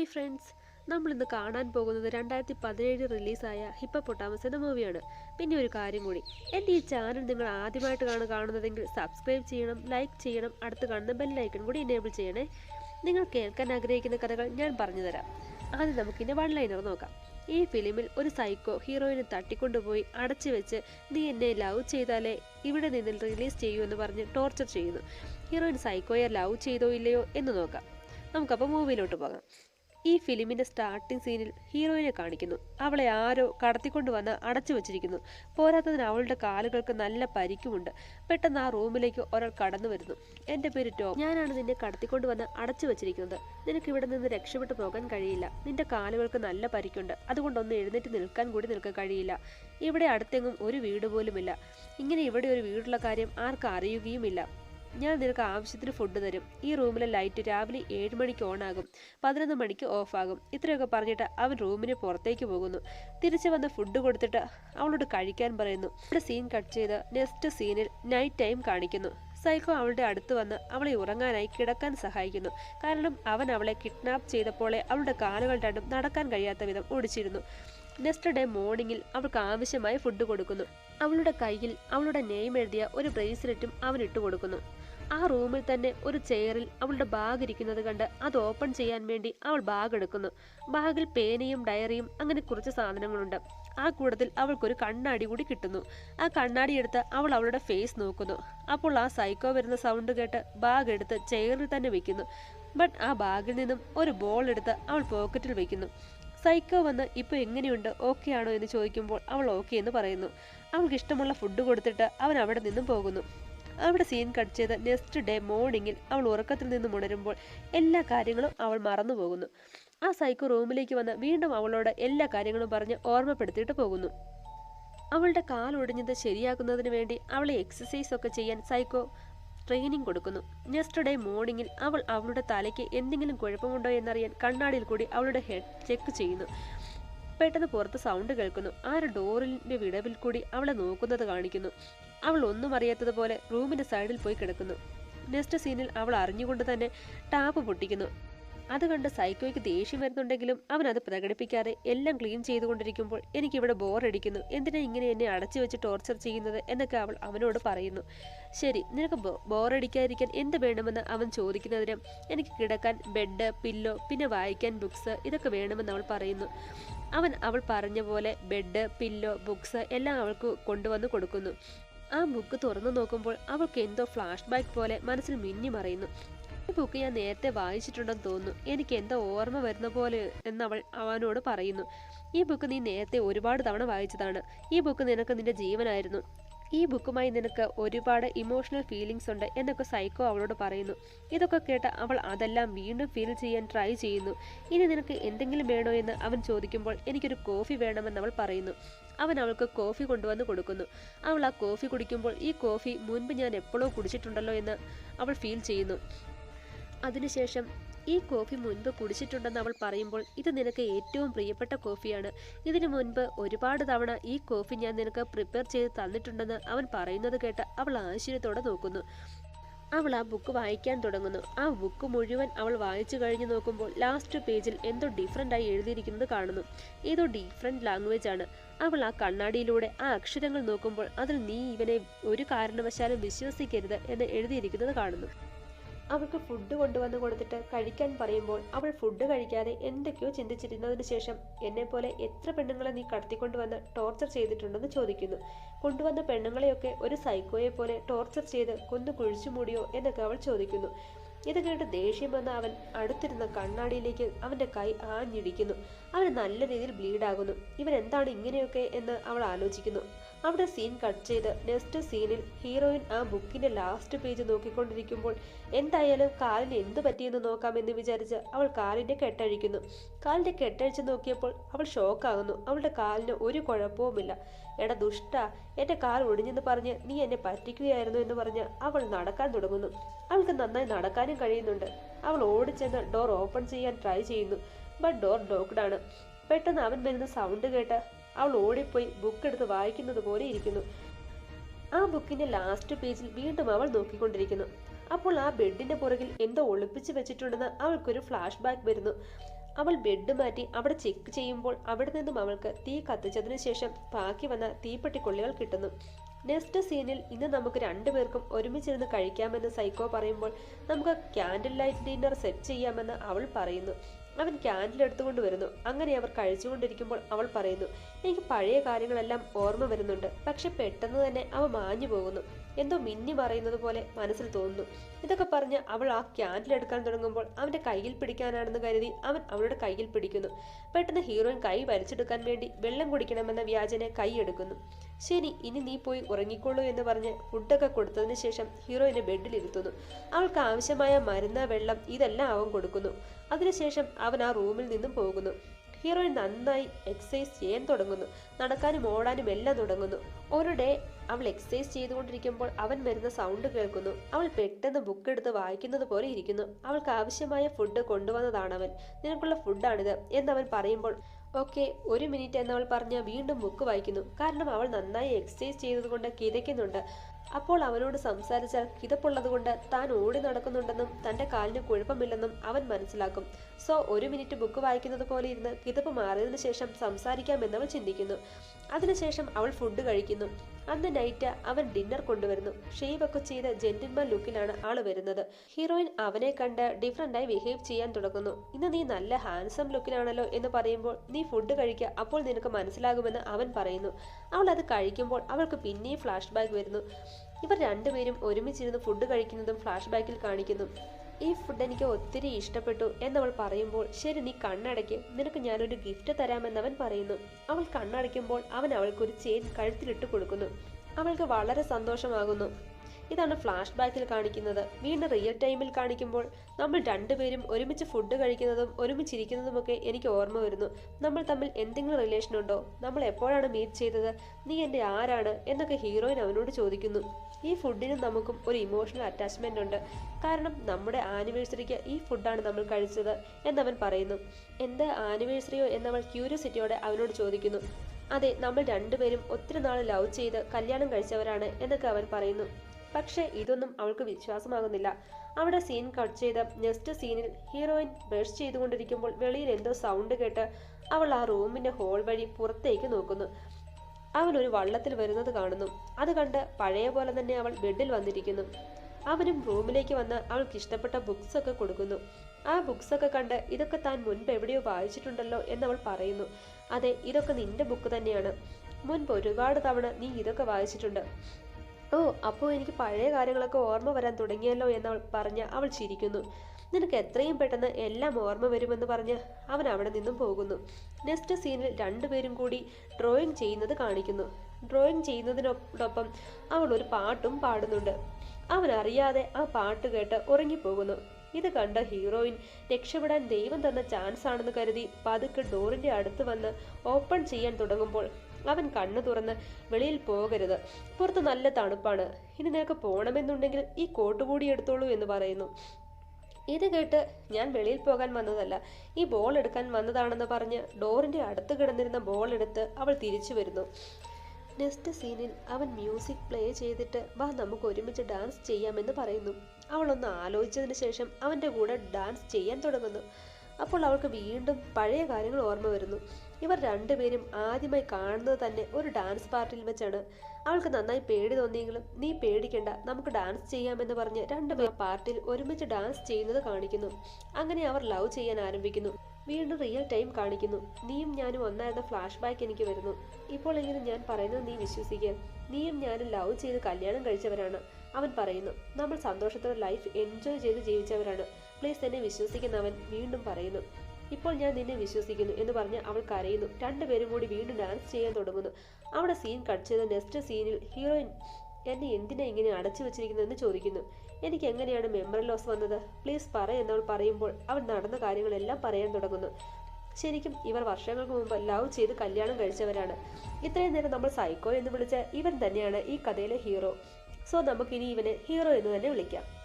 Hi friends. നമ്മൾ ഇന്ന് കാണാൻ പോകുന്നത് രണ്ടായിരത്തി പതിനേഴ് റിലീസായ ഹിപ്പപ്പൊട്ടാമസ് എന്ന മൂവിയാണ്. പിന്നെ ഒരു കാര്യം കൂടി. എന്റെ ഈ ചാനൽ നിങ്ങൾ ആദ്യമായിട്ടാണ് കാണുന്നതെങ്കിൽ സബ്സ്ക്രൈബ് ചെയ്യണം ലൈക്ക് ചെയ്യണം അടുത്ത് കാണുന്ന ബെല്ലൈക്കൺ കൂടി എനേബിൾ ചെയ്യണേ. നിങ്ങൾ കേൾക്കാൻ ആഗ്രഹിക്കുന്ന കഥകൾ ഞാൻ പറഞ്ഞു തരാം. ആദ്യം നമുക്കിന്റെ വൺ ലൈനർ നോക്കാം. ഈ ഫിലിമിൽ ഒരു സൈക്കോ ഹീറോയിനെ തട്ടിക്കൊണ്ടുപോയി അടച്ചു വെച്ച് നീ എന്നെ ലവ് ചെയ്താലേ ഇവിടെ നിന്നിൽ റിലീസ് ചെയ്യൂ എന്ന് പറഞ്ഞ് ടോർച്ചർ ചെയ്യുന്നു. ഹീറോയിൻ സൈക്കോയെ ലവ് ചെയ്തോ ഇല്ലയോ എന്ന് നോക്കാം. നമുക്കപ്പോൾ മൂവിയിലോട്ട് പോകാം. ഈ ഫിലിമിന്റെ സ്റ്റാർട്ടിംഗ് സീനിൽ ഹീറോയിനെ കാണിക്കുന്നു. അവളെ ആരോ കടത്തിക്കൊണ്ട് വന്ന് അടച്ചു വെച്ചിരിക്കുന്നു. പോരാത്തതിന് അവളുടെ കാലുകൾക്ക് നല്ല പരിക്കുമുണ്ട്. പെട്ടെന്ന് ആ റൂമിലേക്ക് ഒരാൾ കടന്നു വരുന്നു. എന്റെ പേര് ടോം. ഞാനാണ് നിന്നെ കടത്തിക്കൊണ്ട് വന്ന് അടച്ചു വെച്ചിരിക്കുന്നത്. നിനക്ക് ഇവിടെ നിന്ന് രക്ഷപ്പെട്ടു പോകാൻ കഴിയില്ല. നിന്റെ കാലുകൾക്ക് നല്ല പരിക്കുണ്ട്. അതുകൊണ്ടൊന്ന് എഴുന്നേറ്റ് നിൽക്കാൻ കൂടി നിൽക്കാൻ കഴിയില്ല. ഇവിടെ അടുത്തെങ്ങും ഒരു വീട് പോലുമില്ല ഇങ്ങനെ ഇവിടെ ഒരു വീടുള്ള കാര്യം ആർക്കും അറിയുകയുമില്ല. ഞാൻ നിനക്ക് ആവശ്യത്തിന് ഫുഡ് തരും. ഈ റൂമിലെ ലൈറ്റ് രാവിലെ ഏഴ് മണിക്ക് ഓൺ ആകും. പതിനൊന്ന് മണിക്ക് ഓഫ് ആകും. ഇത്രയൊക്കെ പറഞ്ഞിട്ട് അവൻ റൂമിന് പുറത്തേക്ക് പോകുന്നു. തിരിച്ചു വന്ന് ഫുഡ് കൊടുത്തിട്ട് അവളോട് കഴിക്കാൻ പറയുന്നു. ഇവിടെ സീൻ കട്ട് ചെയ്ത് നെക്സ്റ്റ് സീനിൽ നൈറ്റ് ടൈം കാണിക്കുന്നു. സൈക്കോ അവളുടെ അടുത്ത് വന്ന് അവളെ ഉറങ്ങാനായി കിടക്കാൻ സഹായിക്കുന്നു. കാരണം അവൻ അവളെ കിഡ്നാപ്പ് ചെയ്തപ്പോളെ അവളുടെ കാലുകൾ രണ്ടും നടക്കാൻ കഴിയാത്ത വിധം ഓടിച്ചിരുന്നു. നെക്സ്റ്റ് ഡേ മോർണിംഗിൽ അവൾക്ക് ആവശ്യമായ ഫുഡ് കൊടുക്കുന്നു. അവളുടെ കയ്യിൽ അവളുടെ നെയിം എഴുതിയ ഒരു ബ്രേസ്ലെറ്റും അവൻ ഇട്ടു കൊടുക്കുന്നു ആ റൂമിൽ തന്നെ ഒരു ചെയറിൽ അവളുടെ ബാഗ് ഇരിക്കുന്നത് കണ്ട് അത് ഓപ്പൺ ചെയ്യാൻ വേണ്ടി അവൾ ബാഗ് എടുക്കുന്നു. ബാഗിൽ പേനയും ഡയറിയും അങ്ങനെ കുറച്ച് സാധനങ്ങളുണ്ട്. ആ കൂടത്തിൽ അവൾക്കൊരു കണ്ണാടി കൂടി കിട്ടുന്നു. ആ കണ്ണാടി എടുത്ത് അവൾ അവളുടെ ഫേസ് നോക്കുന്നു. അപ്പോൾ ആ സൈക്കോ വരുന്ന സൗണ്ട് കേട്ട് ബാഗ് എടുത്ത് ചെയറിൽ തന്നെ വെക്കുന്നു. ബട്ട് ആ ബാഗിൽ നിന്നും ഒരു ബോൾ എടുത്ത് അവൾ പോക്കറ്റിൽ വെക്കുന്നു. സൈക്കോ വന്ന് ഇപ്പോൾ എങ്ങനെയുണ്ട്? ഓക്കെ ആണോ? എന്ന് ചോദിക്കുമ്പോൾ അവൾ ഓക്കെ എന്ന് പറയുന്നു. അവൾക്ക് ഇഷ്ടമുള്ള ഫുഡ് കൊടുത്തിട്ട് അവൻ അവിടെ നിന്നും പോകുന്നു. അവിടെ സീൻ കട്ട് ചെയ്ത് നെക്സ്റ്റ് ഡേ മോർണിംഗിൽ അവൾ ഉറക്കത്തിൽ നിന്ന് ഉണരുമ്പോൾ എല്ലാ കാര്യങ്ങളും അവൾ മറന്നു പോകുന്നു. ആ സൈക്കോ റൂമിലേക്ക് വന്ന് വീണ്ടും അവളോട് എല്ലാ കാര്യങ്ങളും പറഞ്ഞ് ഓർമ്മപ്പെടുത്തിയിട്ട് പോകുന്നു. അവളുടെ കാൽ ഒടിഞ്ഞത് ശരിയാക്കുന്നതിന് വേണ്ടി അവളെ എക്സസൈസ് ഒക്കെ ചെയ്യാൻ സൈക്കോ ട്രെയിനിങ് കൊടുക്കുന്നു. നെക്സ്റ്റ് ഡേ മോർണിംഗിൽ അവൾ അവളുടെ തലയ്ക്ക് എന്തെങ്കിലും കുഴപ്പമുണ്ടോ എന്നറിയാൻ കണ്ണാടിയിൽ കൂടി അവളുടെ ഹെഡ് ചെക്ക് ചെയ്യുന്നു. പെട്ടെന്ന് പുറത്ത് സൗണ്ട് കേൾക്കുന്നു. ആ ഒരു ഡോറിന്റെ വിടവിൽ കൂടി അവളെ നോക്കുന്നത് കാണിക്കുന്നു. അവൾ ഒന്നും അറിയാത്തതുപോലെ റൂമിന്റെ സൈഡിൽ പോയി കിടക്കുന്നു. നെക്സ്റ്റ് സീനിൽ അവൾ അറിഞ്ഞുകൊണ്ട് തന്നെ ടാപ്പ് പൊട്ടിക്കുന്നു. അത് കണ്ട് സൈക്കോയ്ക്ക് ദേഷ്യം വരുന്നുണ്ടെങ്കിലും അവൻ അത് പ്രകടിപ്പിക്കാതെ എല്ലാം ക്ലീൻ ചെയ്തുകൊണ്ടിരിക്കുമ്പോൾ എനിക്കിവിടെ ബോറടിക്കുന്നു. എന്തിനാ ഇങ്ങനെ എന്നെ അടച്ചു വെച്ച് ടോർച്ചർ ചെയ്യുന്നത് എന്നൊക്കെ അവൾ അവനോട് പറയുന്നു. ശരി നിനക്ക് ബോറടിക്കാതിരിക്കാൻ എന്ത് വേണമെന്ന് അവൻ ചോദിക്കുന്നതിന് എനിക്ക് കിടക്കാൻ ബെഡ് പില്ലോ പിന്നെ വായിക്കാൻ ബുക്സ് ഇതൊക്കെ വേണമെന്ന് അവൾ പറയുന്നു. അവൻ അവൾ പറഞ്ഞ പോലെ ബെഡ് പില്ലോ ബുക്സ് എല്ലാം അവൾക്ക് കൊണ്ടുവന്ന് കൊടുക്കുന്നു. ആ ബുക്ക് തുറന്നു നോക്കുമ്പോൾ അവൾക്ക് എന്തോ ഫ്ലാഷ് ബാക്ക് പോലെ മനസ്സിൽ മിന്നി മറയുന്നു. ഈ ബുക്ക് ഞാൻ നേരത്തെ വായിച്ചിട്ടുണ്ടെന്ന് തോന്നുന്നു. എനിക്ക് എന്തോ ഓർമ്മ വരുന്ന പോലെ എന്നവൾ അവനോട് പറയുന്നു. ഈ ബുക്ക് നീ നേരത്തെ ഒരുപാട് തവണ വായിച്ചതാണ്. ഈ ബുക്ക് നിനക്ക് നിന്റെ ജീവനായിരുന്നു. ഈ ബുക്കുമായി നിനക്ക് ഒരുപാട് ഇമോഷണൽ ഫീലിങ്സ് ഉണ്ട് എന്നൊക്കെ സൈക്കോ അവളോട് പറയുന്നു. ഇതൊക്കെ കേട്ട് അവൾ അതെല്ലാം വീണ്ടും ഫീൽ ചെയ്യാൻ ട്രൈ ചെയ്യുന്നു. ഇനി നിനക്ക് എന്തെങ്കിലും വേണോ എന്ന് അവൻ ചോദിക്കുമ്പോൾ എനിക്കൊരു കോഫി വേണമെന്ന് അവൾ പറയുന്നു. അവൻ അവൾക്ക് കോഫി കൊണ്ടുവന്ന് കൊടുക്കുന്നു. അവൾ ആ കോഫി കുടിക്കുമ്പോൾ ഈ കോഫി മുൻപ് ഞാൻ എപ്പോഴോ കുടിച്ചിട്ടുണ്ടല്ലോ എന്ന് അവൾ ഫീൽ ചെയ്യുന്നു. അതിനുശേഷം ഈ കോഫി മുൻപ് കുടിച്ചിട്ടുണ്ടെന്ന് അവൾ പറയുമ്പോൾ ഇത് നിനക്ക് ഏറ്റവും പ്രിയപ്പെട്ട കോഫിയാണ്. ഇതിനു മുൻപ് ഒരുപാട് തവണ ഈ കോഫി ഞാൻ നിനക്ക് പ്രിപ്പയർ ചെയ്ത് തന്നിട്ടുണ്ടെന്ന് അവൻ പറയുന്നത് കേട്ട് അവൾ ആശ്ചര്യത്തോടെ നോക്കുന്നു. അവൾ ആ ബുക്ക് വായിക്കാൻ തുടങ്ങുന്നു. ആ ബുക്ക് മുഴുവൻ അവൾ വായിച്ചു കഴിഞ്ഞു നോക്കുമ്പോൾ ലാസ്റ്റ് പേജിൽ എന്തോ ഡിഫറെന്റ് ആയി എഴുതിയിരിക്കുന്നത് കാണുന്നു. ഏതോ ഡിഫറെന്റ് ലാംഗ്വേജ് ആണ്. അവൾ ആ കണ്ണാടിയിലൂടെ ആ അക്ഷരങ്ങൾ നോക്കുമ്പോൾ അതിൽ നീ ഇവനെ ഒരു കാരണവശാലും വിശ്വസിക്കരുത് എന്ന് എഴുതിയിരിക്കുന്നത് കാണുന്നു. അവൾക്ക് ഫുഡ് കൊണ്ടുവന്ന് കൊടുത്തിട്ട് കഴിക്കാൻ പറയുമ്പോൾ അവൾ ഫുഡ് കഴിക്കാതെ എന്തൊക്കെയോ ചിന്തിച്ചിരുന്നതിന് ശേഷം എന്നെപ്പോലെ എത്ര പെണ്ണുങ്ങളെ നീ കടത്തിക്കൊണ്ടുവന്ന് ടോർച്ചർ ചെയ്തിട്ടുണ്ടെന്ന് ചോദിക്കുന്നു. കൊണ്ടുവന്ന പെണ്ണുങ്ങളെയൊക്കെ ഒരു സൈക്കോയെ പോലെ ടോർച്ചർ ചെയ്ത് കൊന്നു കുഴിച്ചു മൂടിയോ എന്നൊക്കെ അവൾ ചോദിക്കുന്നു. ഇത് കേട്ട് ദേഷ്യം വന്ന അവൻ അടുത്തിരുന്ന കണ്ണാടിയിലേക്ക് അവന്റെ കൈ ആഞ്ഞിടിക്കുന്നു. അവൻ നല്ല രീതിയിൽ ബ്ലീഡ് ആകുന്നു. ഇവൻ എന്താണ് ഇങ്ങനെയൊക്കെ എന്ന് അവൾ ആലോചിക്കുന്നു. അവിടെ സീൻ കട്ട് ചെയ്ത് നെക്സ്റ്റ് സീനിൽ ഹീറോയിൻ ആ ബുക്കിന്റെ ലാസ്റ്റ് പേജ് നോക്കിക്കൊണ്ടിരിക്കുമ്പോൾ എന്തായാലും കാലിന് എന്തു പറ്റിയെന്ന് നോക്കാമെന്ന് വിചാരിച്ച് അവൾ കാലിന്റെ കെട്ടഴിക്കുന്നു. കാലിന്റെ കെട്ടഴിച്ച് നോക്കിയപ്പോൾ അവൾ ഷോക്കാകുന്നു അവളുടെ കാലിന് ഒരു കുഴപ്പവുമില്ല. എട ദുഷ്ട എന്റെ കാൽ ഒടിഞ്ഞെന്ന് പറഞ്ഞ് നീ എന്നെ പറ്റിക്കുകയായിരുന്നു എന്ന് പറഞ്ഞ് അവൾ നടക്കാൻ തുടങ്ങുന്നു. അവൾക്ക് നന്നായി നടക്കാനും കഴിയുന്നുണ്ട്. അവൾ ഓടിച്ചെന്ന് ഡോർ ഓപ്പൺ ചെയ്യാൻ ട്രൈ ചെയ്യുന്നു. ബട്ട് ഡോർ ലോക്ക്ഡ് ആണ്. പെട്ടെന്ന് അവൻ വരുന്ന സൗണ്ട് കേട്ട് അവൾ ഓടിപ്പോയി ബുക്ക് എടുത്ത് വായിക്കുന്നത് പോലെ ഇരിക്കുന്നു. ആ ബുക്കിന്റെ ലാസ്റ്റ് പേജിൽ വീണ്ടും അവൾ നോക്കിക്കൊണ്ടിരിക്കുന്നു. അപ്പോൾ ആ ബെഡിന്റെ പുറകിൽ എന്തോ ഒളിപ്പിച്ചു വെച്ചിട്ടുണ്ടെന്ന് അവൾക്കൊരു ഫ്ലാഷ് ബാക്ക് വരുന്നു. അവൾ ബെഡ് മാറ്റി അവിടെ ചെക്ക് ചെയ്യുമ്പോൾ അവിടെ നിന്നും അവൾക്ക് തീ കത്തിച്ചതിനു ശേഷം ബാക്കി വന്ന തീപ്പെട്ടിക്കൊള്ളികൾ കിട്ടുന്നു. നെക്സ്റ്റ് സീനിൽ ഇന്ന് നമുക്ക് രണ്ടുപേർക്കും ഒരുമിച്ചിരുന്ന് കഴിക്കാമെന്ന് സൈക്കോ പറയുമ്പോൾ നമുക്ക് ക്യാൻഡിൽ ലൈറ്റ് ഡിന്നർ സെറ്റ് ചെയ്യാമെന്ന് അവൾ പറയുന്നു. അവൻ ക്യാൻഡിൽ എടുത്തുകൊണ്ട് വരുന്നു. അങ്ങനെ അവർ കഴിച്ചുകൊണ്ടിരിക്കുമ്പോൾ അവൾ പറയുന്നു എനിക്ക് പഴയ കാര്യങ്ങളെല്ലാം ഓർമ്മ വരുന്നുണ്ട്. പക്ഷെ പെട്ടെന്ന് തന്നെ അവ മാഞ്ഞു പോകുന്നു. എന്തോ മിന്നി മറയുന്നത് പോലെ മനസ്സിൽ തോന്നുന്നു. ഇതൊക്കെ പറഞ്ഞ് അവൾ ആ ക്യാൻഡിൽ എടുക്കാൻ തുടങ്ങുമ്പോൾ അവന്റെ കയ്യിൽ പിടിക്കാനാണെന്ന് കരുതി അവൻ അവളുടെ കയ്യിൽ പിടിക്കുന്നു. പെട്ടെന്ന് ഹീറോയിൻ കൈ വലിച്ചെടുക്കാൻ വേണ്ടി വെള്ളം കുടിക്കണമെന്ന വ്യാജനെ കൈ എടുക്കുന്നു. ശരി ഇനി നീ പോയി ഉറങ്ങിക്കോളൂ എന്ന് പറഞ്ഞ് ഫുഡൊക്കെ കൊടുത്തതിന് ശേഷം ഹീറോയിനെ ബെഡിൽ ഇരുത്തുന്നു. അവൾക്ക് ആവശ്യമായ മരുന്ന് വെള്ളം ഇതെല്ലാം അവൻ കൊടുക്കുന്നു. അതിനുശേഷം അവൻ ആ റൂമിൽ നിന്നും പോകുന്നു. ഹീറോയിൻ നന്നായി എക്സസൈസ് ചെയ്യാൻ തുടങ്ങുന്നു. നടക്കാനും ഓടാനും എല്ലാം തുടങ്ങുന്നു. ഒരു ഡേ അവൾ എക്സസൈസ് ചെയ്തുകൊണ്ടിരിക്കുമ്പോൾ അവൻ വരുന്ന സൗണ്ട് കേൾക്കുന്നു. അവൾ പെട്ടെന്ന് ബുക്ക് എടുത്ത് വായിക്കുന്നത് പോലെ ഇരിക്കുന്നു. അവൾക്ക് ആവശ്യമായ ഫുഡ് കൊണ്ടുവന്നതാണ് അവൻ നിനക്കുള്ള ഫുഡാണിത് എന്നവൻ പറയുമ്പോൾ ഓക്കെ ഒരു മിനിറ്റ് എന്നവൾ പറഞ്ഞ് വീണ്ടും ബുക്ക് വായിക്കുന്നു. കാരണം അവൾ നന്നായി എക്സസൈസ് ചെയ്തതുകൊണ്ട് കിതയ്ക്കുന്നുണ്ട്. അപ്പോൾ അവനോട് സംസാരിച്ചാൽ കിതപ്പുള്ളതുകൊണ്ട് താൻ ഓടി നടക്കുന്നുണ്ടെന്നും തന്റെ കാലിന് കുഴപ്പമില്ലെന്നും അവൻ മനസ്സിലാക്കും. സോ ഒരു മിനിറ്റ് ബുക്ക് വായിക്കുന്നത് പോലെ ഇരുന്ന് കിതപ്പ് മാറിയതിനു ശേഷം സംസാരിക്കാമെന്നവൾ ചിന്തിക്കുന്നു. അതിനുശേഷം അവൾ ഫുഡ് കഴിക്കുന്നു. അന്ന് നൈറ്റ് അവൻ ഡിന്നർ കൊണ്ടുവരുന്നു. ഷെയ്വ് ഒക്കെ ചെയ്ത് ജെന്റിൽമാൻ ലുക്കിലാണ് ആൾ വരുന്നത്. ഹീറോയിൻ അവനെ കണ്ട് ഡിഫറെന്റായി ബിഹേവ് ചെയ്യാൻ തുടങ്ങുന്നു. ഇന്ന് നീ നല്ല ഹാൻസം ലുക്കിലാണല്ലോ എന്ന് പറയുമ്പോൾ നീ ഫുഡ് കഴിക്കുക അപ്പോൾ നിനക്ക് മനസ്സിലാകുമെന്ന് അവൻ പറയുന്നു. അവൾ അത് കഴിക്കുമ്പോൾ അവൾക്ക് പിന്നെയും ഫ്ലാഷ് ബാക്ക് വരുന്നു. ഇവർ രണ്ടുപേരും ഒരുമിച്ചിരുന്ന് ഫുഡ് കഴിക്കുന്നതും ഫ്ലാഷ് ബാക്കിൽ കാണിക്കുന്നു. ഈ ഫുഡ് എനിക്ക് ഒത്തിരി ഇഷ്ടപ്പെട്ടു എന്നവൾ പറയുമ്പോൾ ശരി നീ കണ്ണടയ്ക്ക്. നിനക്ക് ഞാനൊരു ഗിഫ്റ്റ് തരാമെന്നവൻ പറയുന്നു. അവൾ കണ്ണടയ്ക്കുമ്പോൾ അവൻ അവൾക്ക് ഒരു ചെയിൻ കഴുത്തിലിട്ട് കൊടുക്കുന്നു. അവൾക്ക് വളരെ സന്തോഷമാകുന്നു. ഇതാണ് ഫ്ലാഷ് ബാക്കിൽ കാണിക്കുന്നത്. വീണ്ടും റിയൽ ടൈമിൽ കാണിക്കുമ്പോൾ നമ്മൾ രണ്ടുപേരും ഒരുമിച്ച് ഫുഡ് കഴിക്കുന്നതും ഒരുമിച്ചിരിക്കുന്നതുമൊക്കെ എനിക്ക് ഓർമ്മ വരുന്നു. നമ്മൾ തമ്മിൽ എന്തെങ്കിലും റിലേഷൻ ഉണ്ടോ? നമ്മൾ എപ്പോഴാണ് മീറ്റ് ചെയ്തത്? നീ എന്റെ ആരാണ്? എന്നൊക്കെ ഹീറോയിൻ അവനോട് ചോദിക്കുന്നു. ഈ ഫുഡിന് നമുക്കും ഒരു ഇമോഷണൽ അറ്റാച്ച്മെന്റ് ഉണ്ട്. കാരണം നമ്മുടെ ആനിവേഴ്സറിക്ക് ഈ ഫുഡാണ് നമ്മൾ കഴിച്ചത് എന്നവൻ പറയുന്നു. എന്ത് ആനിവേഴ്സറിയോ എന്നവൾ ക്യൂരിയോസിറ്റിയോടെ അവനോട് ചോദിക്കുന്നു. അതെ നമ്മൾ രണ്ടുപേരും ഒത്തിരി നാൾ ലവ് ചെയ്ത് കല്യാണം കഴിച്ചവരാണ് എന്നൊക്കെ അവൻ പറയുന്നു. പക്ഷേ ഇതൊന്നും അവൾക്ക് വിശ്വാസമാകുന്നില്ല. അവിടെ സീൻ കട്ട് ചെയ്ത നെക്സ്റ്റ് സീനിൽ ഹീറോയിൻ ബ്രഷ് ചെയ്തുകൊണ്ടിരിക്കുമ്പോൾ വെളിയിൽ എന്തോ സൗണ്ട് കേട്ട് അവൾ ആ റൂമിന്റെ ഹോൾ വഴി പുറത്തേക്ക് നോക്കുന്നു. അവൻ ഒരു വള്ളത്തിൽ വരുന്നത് കാണുന്നു. അത് കണ്ട് പഴയ പോലെ തന്നെ അവൾ ബെഡിൽ വന്നിരിക്കുന്നു. അവനും റൂമിലേക്ക് വന്ന് അവൾക്ക് ഇഷ്ടപ്പെട്ട ബുക്സ് ഒക്കെ കൊടുക്കുന്നു. ആ ബുക്സ് ഒക്കെ കണ്ട് ഇതൊക്കെ താൻ മുൻപ് എവിടെയോ വായിച്ചിട്ടുണ്ടല്ലോ എന്ന് അവൾ പറയുന്നു. അതെ ഇതൊക്കെ നിന്റെ ബുക്ക് തന്നെയാണ്. മുൻപ് ഒരുപാട് തവണ നീ ഇതൊക്കെ വായിച്ചിട്ടുണ്ട്. ഓ അപ്പോൾ എനിക്ക് പഴയ കാര്യങ്ങളൊക്കെ ഓർമ്മ വരാൻ തുടങ്ങിയല്ലോ എന്നവൾ പറഞ്ഞ് അവൾ ചിരിക്കുന്നു. നിനക്ക് എത്രയും പെട്ടെന്ന് എല്ലാം ഓർമ്മ വരുമെന്ന് പറഞ്ഞ് അവൻ അവിടെ നിന്നും പോകുന്നു. നെക്സ്റ്റ് സീനിൽ രണ്ടുപേരും കൂടി ഡ്രോയിങ് ചെയ്യുന്നത് കാണിക്കുന്നു. ഡ്രോയിങ് ചെയ്യുന്നതിനോടൊപ്പം അവൾ ഒരു പാട്ടും പാടുന്നുണ്ട്. അവൻ അറിയാതെ ആ പാട്ട് കേട്ട് ഉറങ്ങിപ്പോകുന്നു. ഇത് കണ്ട ഹീറോയിൻ രക്ഷപ്പെടാൻ ദൈവം തന്ന ചാൻസ് ആണെന്ന് കരുതി പതുക്കെ ഡോറിന്റെ അടുത്ത് വന്ന് ഓപ്പൺ ചെയ്യാൻ തുടങ്ങുമ്പോൾ അവൻ കണ്ണു തുറന്ന് വെളിയിൽ പോകരുത്. പുറത്ത് നല്ല തണുപ്പാണ്. ഇനി നിനക്ക് പോണമെന്നുണ്ടെങ്കിൽ ഈ കോട്ട് കൂടി എടുത്തോളൂ എന്ന് പറയുന്നു. ഇത് കേട്ട് ഞാൻ വെളിയിൽ പോകാൻ വന്നതല്ല. ഈ ബോൾ എടുക്കാൻ വന്നതാണെന്ന് പറഞ്ഞ് ഡോറിന്റെ അടുത്ത് കിടന്നിരുന്ന ബോൾ എടുത്ത് അവൾ തിരിച്ചു വരുന്നു. നെക്സ്റ്റ് സീനിൽ അവൻ മ്യൂസിക് പ്ലേ ചെയ്തിട്ട് വാ നമുക്ക് ഒരുമിച്ച് ഡാൻസ് ചെയ്യാമെന്ന് പറയുന്നു. അവളൊന്ന് ആലോചിച്ചതിന് ശേഷം അവന്റെ കൂടെ ഡാൻസ് ചെയ്യാൻ തുടങ്ങുന്നു. അപ്പോൾ അവൾക്ക് വീണ്ടും പഴയ കാര്യങ്ങൾ ഓർമ്മ വരുന്നു. ഇവർ രണ്ടുപേരും ആദ്യമായി കാണുന്നത് തന്നെ ഒരു ഡാൻസ് പാർട്ടിയിൽ വെച്ചാണ്. അവൾക്ക് നന്നായി പേടി തോന്നിയെങ്കിലും നീ പേടിക്കണ്ട നമുക്ക് ഡാൻസ് ചെയ്യാമെന്ന് പറഞ്ഞ് രണ്ടുപേർ പാർട്ടിയിൽ ഒരുമിച്ച് ഡാൻസ് ചെയ്യുന്നത് കാണിക്കുന്നു. അങ്ങനെ അവർ ലവ് ചെയ്യാൻ ആരംഭിക്കുന്നു. വീണ്ടും റിയൽ ടൈം കാണിക്കുന്നു. നീയും ഞാനും ഒന്നായിരുന്ന ഫ്ലാഷ് ബാക്ക് എനിക്ക് വരുന്നു. ഇപ്പോൾ എങ്കിലും ഞാൻ പറയുന്നത് നീ വിശ്വസിക്കുക നീയും ഞാനും ലവ് ചെയ്ത് കല്യാണം കഴിച്ചവരാണ് അവൻ പറയുന്നു. നമ്മൾ സന്തോഷത്തോടെ ലൈഫ് എൻജോയ് ചെയ്ത് ജീവിച്ചവരാണ്. പ്ലീസ് എന്നെ വിശ്വസിക്കുന്നവൻ വീണ്ടും പറയുന്നു. ഇപ്പോൾ ഞാൻ നിന്നെ വിശ്വസിക്കുന്നു എന്ന് പറഞ്ഞ് അവൾ കരയുന്നു. രണ്ടുപേരും കൂടി വീണ്ടും ഡാൻസ് ചെയ്യാൻ തുടങ്ങുന്നു. അവിടെ സീൻ കട്ട് ചെയ്ത നെക്സ്റ്റ് സീനിൽ ഹീറോയിൻ എന്നെ എന്തിനാ ഇങ്ങനെ അടച്ചു വെച്ചിരിക്കുന്നതെന്ന് ചോദിക്കുന്നു. എനിക്ക് എങ്ങനെയാണ് മെമ്മറി ലോസ് വന്നത്? പ്ലീസ് പറ എന്നവൾ പറയുമ്പോൾ അവൻ നടന്ന കാര്യങ്ങളെല്ലാം പറയാൻ തുടങ്ങുന്നു. ശരിക്കും ഇവർ വർഷങ്ങൾക്ക് മുമ്പ് ലവ് ചെയ്ത് കല്യാണം കഴിച്ചവരാണ്. ഇത്രയും നേരം നമ്മൾ സൈക്കോ എന്ന് വിളിച്ച ഇവൻ തന്നെയാണ് ഈ കഥയിലെ ഹീറോ സോ നമുക്കിനി ഇവനെ ഹീറോ എന്ന് തന്നെ വിളിക്കാം.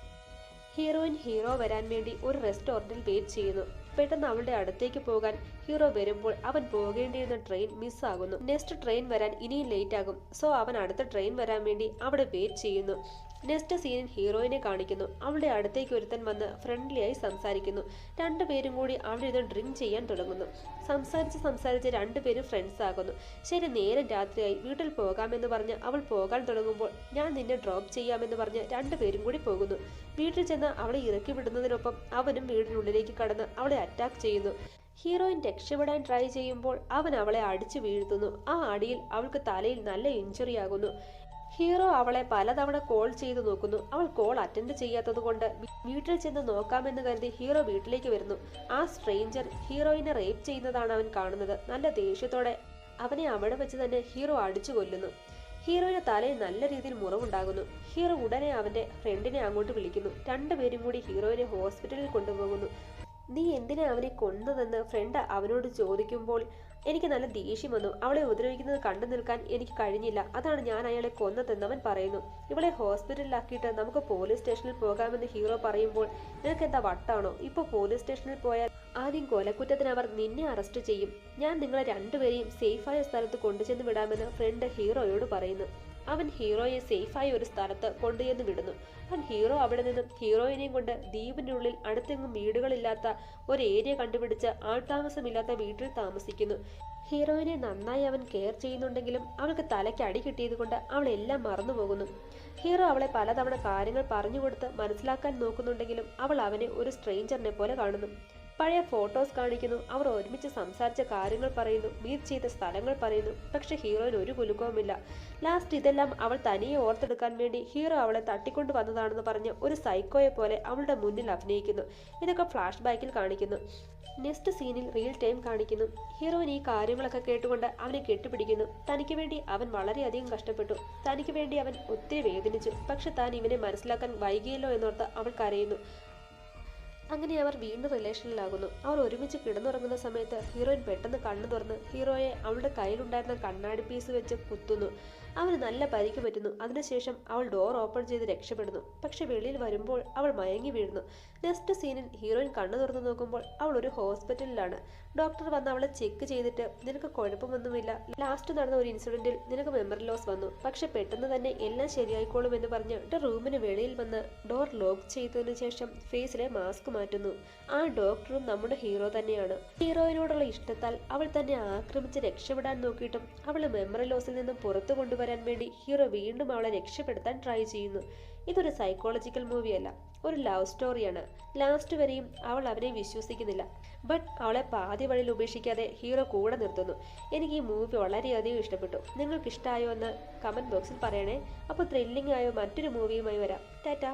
ഹീറോയിൻ ഹീറോ വരാൻ വേണ്ടി ഒരു റെസ്റ്റോറന്റിൽ വെയിറ്റ് ചെയ്യുന്നു. പെട്ടെന്ന് അവളുടെ അടുത്തേക്ക് പോകാൻ ഹീറോ വരുമ്പോൾ അവൻ പോകേണ്ടിയിരുന്ന ട്രെയിൻ മിസ്സാകുന്നു നെക്സ്റ്റ് ട്രെയിൻ വരാൻ ഇനിയും ലേറ്റ് ആകും. സോ അവൻ അടുത്ത ട്രെയിൻ വരാൻ വേണ്ടി അവിടെ വെയിറ്റ് ചെയ്യുന്നു. നെക്സ്റ്റ് സീനിൽ ഹീറോയിനെ കാണിക്കുന്നു. അവളുടെ അടുത്തേക്ക് ഒരുത്തൻ വന്ന് ഫ്രണ്ട്ലിയായി സംസാരിക്കുന്നു. രണ്ടുപേരും കൂടി അവിടെ ഇത് ഡ്രിങ്ക് ചെയ്യാൻ തുടങ്ങുന്നു. സംസാരിച്ച് സംസാരിച്ച് രണ്ടുപേരും ഫ്രണ്ട്സ് ആകുന്നു. ശരി നേരം രാത്രിയായി. വീട്ടിൽ പോകാമെന്ന് പറഞ്ഞ് അവൾ പോകാൻ തുടങ്ങുമ്പോൾ ഞാൻ നിന്നെ ഡ്രോപ്പ് ചെയ്യാമെന്ന് പറഞ്ഞ് രണ്ടുപേരും കൂടി പോകുന്നു. വീട്ടിൽ ചെന്ന് അവളെ ഇറക്കി വിടുന്നതിനൊപ്പം അവനും വീടിനുള്ളിലേക്ക് കടന്ന് അവളെ അറ്റാക്ക് ചെയ്യുന്നു. ഹീറോയിൻ രക്ഷപ്പെടാൻ ട്രൈ ചെയ്യുമ്പോൾ അവൻ അവളെ അടിച്ചു വീഴ്ത്തുന്നു. ആ അടിയിൽ അവൾക്ക് തലയിൽ നല്ല ഇഞ്ചുറി ആകുന്നു. ഹീറോ അവളെ പലതവണ കോൾ ചെയ്തു നോക്കുന്നു. അവൾ കോൾ അറ്റൻഡ് ചെയ്യാത്തത് കൊണ്ട് വീട്ടിൽ ചെന്ന് നോക്കാമെന്ന് കരുതി ഹീറോ വീട്ടിലേക്ക് വരുന്നു. ആ സ്ട്രേഞ്ചർ ഹീറോയിനെ റേപ്പ് ചെയ്യുന്നതാണ് അവൻ കാണുന്നത്. നല്ല ദേഷ്യത്തോടെ അവനെ അവിടെ വെച്ച് തന്നെ ഹീറോ അടിച്ചു കൊല്ലുന്നു. ഹീറോയുടെ തലയിൽ നല്ല രീതിയിൽ മുറിവുണ്ടാകുന്നു. ഹീറോ ഉടനെ അവന്റെ ഫ്രണ്ടിനെ അങ്ങോട്ട് വിളിക്കുന്നു. രണ്ടുപേരും കൂടി ഹീറോയിനെ ഹോസ്പിറ്റലിൽ കൊണ്ടുപോകുന്നു. നീ എന്തിനാ അവനെ കൊന്നതെന്ന്? ഫ്രണ്ട് അവനോട് ചോദിക്കുമ്പോൾ എനിക്ക് നല്ല ദേഷ്യം വന്നു. അവളെ ഉപദ്രവിക്കുന്നത് കണ്ടു നിൽക്കാൻ എനിക്ക് കഴിഞ്ഞില്ല. അതാണ് ഞാൻ അയാളെ കൊന്നതെന്ന് അവൻ പറയുന്നു. ഇവളെ ഹോസ്പിറ്റലിലാക്കിയിട്ട് നമുക്ക് പോലീസ് സ്റ്റേഷനിൽ പോകാമെന്ന് ഹീറോ പറയുമ്പോൾ നിനക്ക് എന്താ വട്ടാണോ? ഇപ്പൊ പോലീസ് സ്റ്റേഷനിൽ പോയാൽ ആദ്യം കൊലക്കുറ്റത്തിന് അവർ നിന്നെ അറസ്റ്റ് ചെയ്യും. ഞാൻ നിങ്ങളെ രണ്ടുപേരെയും സേഫായ സ്ഥലത്ത് കൊണ്ടുചെന്ന് വിടാമെന്ന് ഫ്രണ്ട് ഹീറോയോട് പറയുന്നു. അവൻ ഹീറോയെ സേഫായി ഒരു സ്ഥലത്ത് കൊണ്ടുചെന്ന് വിടുന്നു. അവൻ ഹീറോ അവിടെ നിന്നും ഹീറോയിനെയും കൊണ്ട് ദ്വീപിനുള്ളിൽ അടുത്തെങ്ങും വീടുകളില്ലാത്ത ഒരു ഏരിയ കണ്ടുപിടിച്ച് ആൾതാമസമില്ലാത്ത വീട്ടിൽ താമസിക്കുന്നു. ഹീറോയിനെ നന്നായി അവൻ കെയർ ചെയ്യുന്നുണ്ടെങ്കിലും അവൾക്ക് തലയ്ക്ക് അടി കിട്ടിയത് കൊണ്ട് അവൾ എല്ലാം മറന്നുപോകുന്നു ഹീറോ അവളെ പലതവണ കാര്യങ്ങൾ പറഞ്ഞുകൊടുത്ത് മനസ്സിലാക്കാൻ നോക്കുന്നുണ്ടെങ്കിലും അവൾ അവനെ ഒരു സ്ട്രേഞ്ചറിനെ പോലെ കാണുന്നു. പഴയ ഫോട്ടോസ് കാണിക്കുന്നു. അവർ ഒരുമിച്ച് സംസാരിച്ച കാര്യങ്ങൾ പറയുന്നു. മീറ്റ് ചെയ്ത സ്ഥലങ്ങൾ പറയുന്നു. പക്ഷെ ഹീറോയിന് ഒരു കുലുക്കവുമില്ല. ലാസ്റ്റ് ഇതെല്ലാം അവൾ തനിയെ ഓർത്തെടുക്കാൻ വേണ്ടി ഹീറോ അവളെ തട്ടിക്കൊണ്ടു വന്നതാണെന്ന് പറഞ്ഞ് ഒരു സൈക്കോയെ പോലെ അവളുടെ മുന്നിൽ അഭിനയിക്കുന്നു. ഇതൊക്കെ ഫ്ലാഷ് ബാക്കിൽ കാണിക്കുന്നു നെക്സ്റ്റ് സീനിൽ റിയൽ ടൈം കാണിക്കുന്നു. ഹീറോയിൻ ഈ കാര്യങ്ങളൊക്കെ കേട്ടുകൊണ്ട് അവനെ കെട്ടിപ്പിടിക്കുന്നു. തനിക്ക് വേണ്ടി അവൻ വളരെയധികം കഷ്ടപ്പെട്ടു. തനിക്ക് വേണ്ടി അവൻ ഒത്തിരി വേദനിച്ചു. പക്ഷെ താൻ ഇവനെ മനസ്സിലാക്കാൻ വൈകിയല്ലോ എന്നോർത്ത് അവൾ കരയുന്നു. അങ്ങനെ അവർ വീണ്ടും റിലേഷനിലാകുന്നു. അവർ ഒരുമിച്ച് കിടന്നുറങ്ങുന്ന സമയത്ത് ഹീറോയിൻ പെട്ടെന്ന് കണ്ണു തുറന്ന് ഹീറോയെ അവളുടെ കയ്യിലുണ്ടായിരുന്ന കണ്ണാടി പീസ് വെച്ച് കുത്തുന്നു. അവന് നല്ല പരിക്ക് പറ്റുന്നു. അതിനുശേഷം അവൾ ഡോർ ഓപ്പൺ ചെയ്ത് രക്ഷപ്പെടുന്നു. പക്ഷെ വെളിയിൽ വരുമ്പോൾ അവൾ മയങ്ങി വീഴുന്നു. നെക്സ്റ്റ് സീനിൽ ഹീറോയിൻ കണ്ണു തുറന്നു നോക്കുമ്പോൾ അവൾ ഒരു ഹോസ്പിറ്റലിലാണ് ഡോക്ടർ വന്ന് അവളെ ചെക്ക് ചെയ്തിട്ട് നിനക്ക് കുഴപ്പമൊന്നുമില്ല. ലാസ്റ്റ് നടന്ന ഒരു ഇൻസിഡന്റിൽ നിനക്ക് മെമ്മറി ലോസ് വന്നു. പക്ഷെ പെട്ടെന്ന് തന്നെ എല്ലാം ശരിയായിക്കോളും എന്ന് പറഞ്ഞ് റൂമിന് വെളിയിൽ വന്ന് ഡോർ ലോക്ക് ചെയ്തതിനു ശേഷം ഫേസിലെ മാസ്ക് മാറ്റുന്നു. ആ ഡോക്ടറും നമ്മുടെ ഹീറോ തന്നെയാണ്. ഹീറോയിനോടുള്ള ഇഷ്ടത്താൽ അവൾ തന്നെ ആക്രമിച്ച് രക്ഷപ്പെടാൻ നോക്കിയിട്ടും അവളെ മെമ്മറി ലോസിൽ നിന്നും പുറത്തു കൊണ്ടുവരാൻ വേണ്ടി ഹീറോ വീണ്ടും അവളെ രക്ഷപ്പെടുത്താൻ ട്രൈ ചെയ്യുന്നു. ഇതൊരു സൈക്കോളജിക്കൽ മൂവിയല്ല ഒരു ലവ് സ്റ്റോറിയാണ് ലാസ്റ്റ് വരെയും അവൾ അവനെ വിശ്വസിക്കുന്നില്ല. ബട്ട് അവളെ പാതി വഴിയിൽ ഉപേക്ഷിക്കാതെ ഹീറോ കൂടെ നിർത്തുന്നു. എനിക്ക് ഈ മൂവി വളരെയധികം ഇഷ്ടപ്പെട്ടു. നിങ്ങൾക്ക് ഇഷ്ടമായോ എന്ന് കമന്റ് ബോക്സിൽ പറയണേ. അപ്പോൾ ത്രില്ലിംഗ് ആയോ മറ്റൊരു മൂവിയുമായി വരാം. ടാറ്റാ